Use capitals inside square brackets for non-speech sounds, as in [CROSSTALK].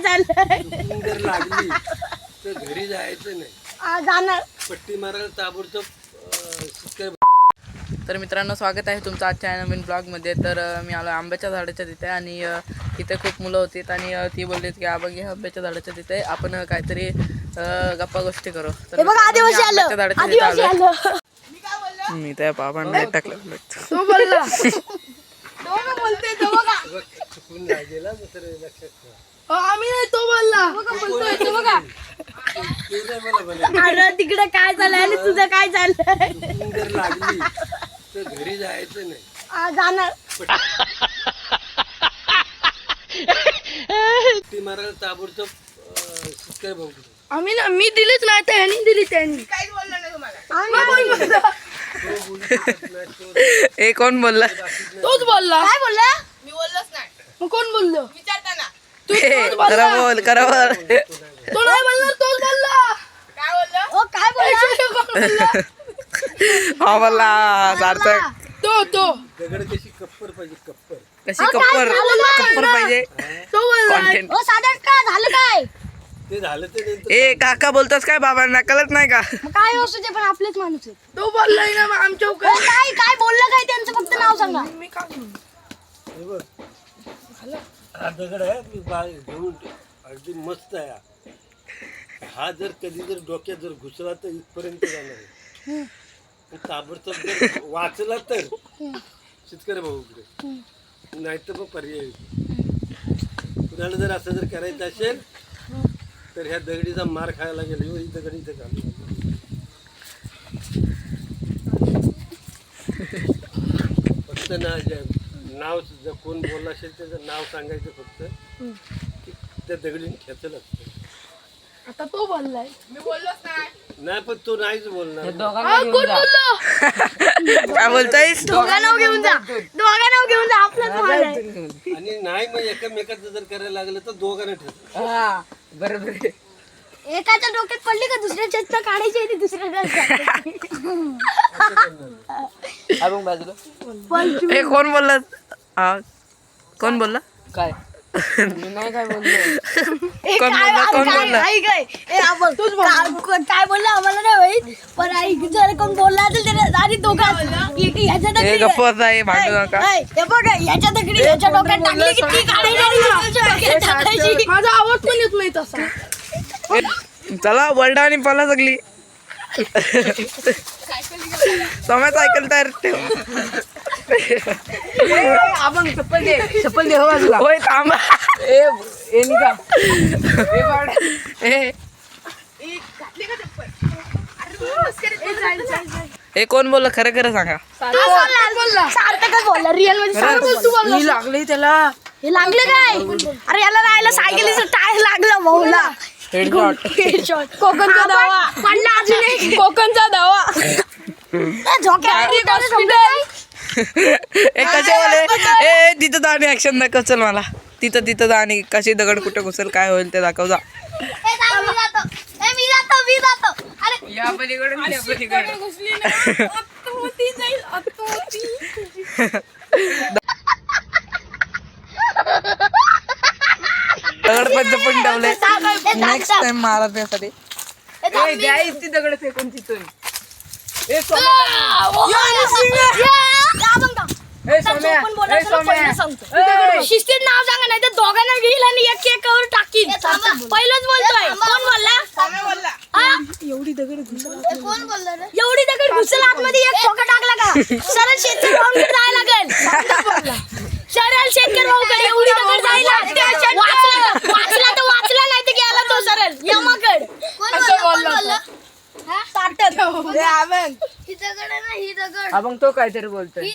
काय जर लागली तर घरी जायचं नाही. आ, जाणार. पट्टी मारायला ताबडतोब अं, तर मित्रांनो स्वागत आहे तुमचं आजच्या नवीन ब्लॉगमध्ये. तर अं, मी आलो आंब्याच्या झाडाच्या तिथे आणि अं, इथे खूप मुलं होती आणि अं, ती बोलली की आबा घे आंब्याच्या झाडाच्या तिथे आपण अं, काहीतरी अं, गप्पा गोष्टी करू. तर हे बघ मित्रांनो, मी आदिवासी आलं. आंब्याच्या झाडाच्या तिथे आदिवासी आलोय. आलं. मी त्या बाबांना टाकलं. तो बोलला तो का बोलतोय तो बघा बघ, लक्षात ठेवा. आम्ही नाही तो बोलला. तो बघा ते नाही मला म्हणायचं. अरे तिकडे काय चाललंय आणि तुझं काय चाललंय चुकून जर लागली तर घरी जायचं नाही. आ, जाणार. मारायला ताबडतोब अं, भाऊ आम्ही ना मी दिलीच नाही तर ह्यांनी दिली त्यांनी. काहीच बोललं नाही तुम्हाला. तो बोलू शकत नाही तो ए कोण बोलला? तोच बोलला. काय बोलला? मग कोण बोललो? विचारताना. खरं बोल खरं बोल. तो नाही बोलणार तोच बोलला. काय बोलला? ओ काय बोलला? [LAUGHS] हा बोलला सार्थक. तो तो. दगड कशी कप्पर पाहिजे कप्पर? कशी कप्पर कप्पर पाहिजे. तो बोलला. ओ का झालं काय? ते झालं ते नंतर ए काका बोलतोस काय बाबांना? कळत नाही का? काय असू ते पण आपलेच माणूस आहेत. तो बोललाय ना आमच्या काय काय बोललं काय त्यांचं फक्त नाव सांगा मी काय हे बघ हा दगड आहे मी बा- घेऊन अगदी मस्त आहे हा. हा जर कधी जर डोक्यात जर घुसला तर इथपर्यंत जाणार आहे. पण ताबडतोब जर वाचला तर शेतकरी भाऊकडे नाही तर मग पर्याय आहे. कुणाला जर असं जर करायचं असेल तर ह्या दगडीचा मार खायला लागेल. ही दगड इथं घालून फक्त ना जे- नाव जर कोण बोलला असेल त्याचं नाव सांगायचं फक्त. की त्या दगडीने खेचल असतं. आता तो बोललाय. मी बोललोच नाही. नाही पण तो नाहीच बोलणार. काय दोघा नाव घेऊन जा. दोघा नाव घेऊन जा. आपलाच माल आहे. आणि नाही मग एकमेकाचं जर करायला लागलं तर दोघांना ठेवतो बरोबर एकाच्या डोक्यात पडली का दुसऱ्याच्या तर काढायची आहे ती दुसऱ्या ए कोण बोलला? हा कोण बोलला? काय? मी नाही काय बोललो. कोण बोलला? कोण बोलला? काय बोलला? आम्हाला नाही माहीत. पण ऐक जर कोण बोलला असेल त्याला आणि दोघा ह्याच्या ए दगडी गप्प आहे भांडू नका. ऐ, हे बघ ह्याच्या दगडी ह्याच्या डोक्यात टाकली की ती काढायची टाकायची. माझा आवाज पण येत नाही तसा. चला वर्डा आणि पला सगळी समय सायकल तयार ठेव. आपण चप्पल दे. चप्पल दे हो बाजूला. होय थांबा. ए ए निघा. ए बाळ. ए. ए कोण बोलला? खरं खरं सांगा. सार्थकच बोलला रिअलमध्ये सार्थक बोलला. मी लागले त्याला. हे लागले काय? अरे याला राहायला सायकलीचं टायर लागलं भाऊला. हेडशॉट कोकणचा दवा. पडला अजून एक. कोकणचा दवा. ए [LAUGHS] कसे बोले ए तिथं जा आणि ऍक्शन दाखव चल मला. तिथं तिथं जा आणि कशी दगड कुठं घुसेल काय होईल ते दाखव जा. मी जातो. मी जातो अरे. या पलीकडे त्या पलीकडे. दगड पण पण ठेवले. नेक्स्ट टाइम मारण्यासाठी ए द्यायच ती दगड फेकून तिथून. शिस्तीत नाव सांगा नाही तर दोघांना घेईल आणि एक एक कवर टाकील पहिलंच बोलतोय. कोण बोलला? हा? एवढी दगड घुसल. आतमध्ये एक ठोका टाकला का? सरळ शेतकरी भाऊकडे जायला लागेल. सरळ शेतकरी भाऊकडे एवढी दगड जायला वाचला. वाचला. तर वाचला नाही तर गेला तो सरळ. यमाकड. बोलला? सार्थक आपण तो काहीतरी बोलतोय.